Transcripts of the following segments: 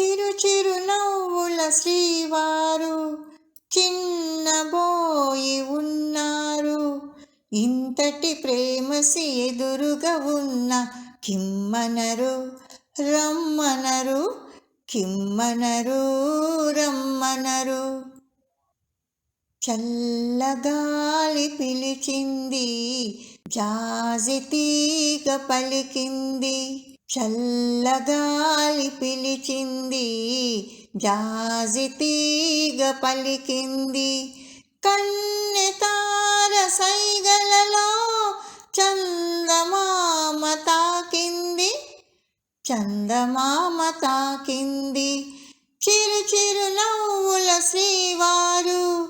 చిరు చిరు నవ్వుల శ్రీవారు చిన్నబోయి ఉన్నారు. ఇంతటి ప్రేమసి ఎదురుగా ఉన్న కిమ్మనరు రమ్మనరు కిమ్మనరు రమ్మనరు. చల్లగాలి పిలిచింది జాజి తీగ పలికింది. చల్లగాలి పిలిచింది జాజి తీగ పలికింది. కన్నె తార సైగలలో చందమామ తాకింది. చందమామ తాకింది. చిరు చిరు నవ్వుల శ్రీవారు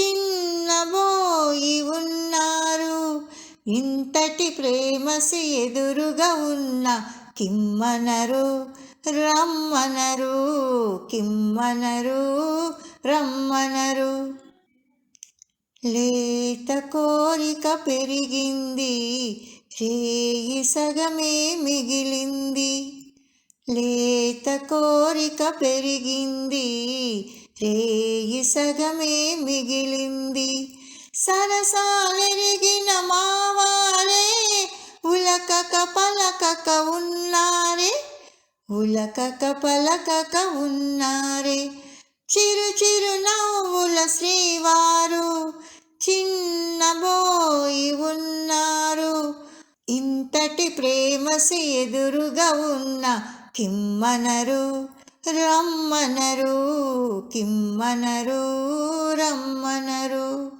చిన్నబోయి ఉన్నారు. ఇంతటి ప్రేమసి ఎదురుగా ఉన్న కిమ్మనరు రమ్మనరు కిమ్మనరు రమ్మనరు. లేత కోరిక పెరిగింది రేయి సగమే మిగిలింది. లేత కోరిక పెరిగింది రేయి సగమే మిగిలింది. సరసాలెరిగిన మావారే ఉలకక పలకక ఉన్నారే. చిరు చిరు నవ్వుల శ్రీవారు చిన్నబోయి ఉన్నారు. ఇంతటి ప్రేమసి ఎదురుగా ఉన్న కిమ్మనరు రమ్మనరు కిమ్మనరు రమ్మనరు.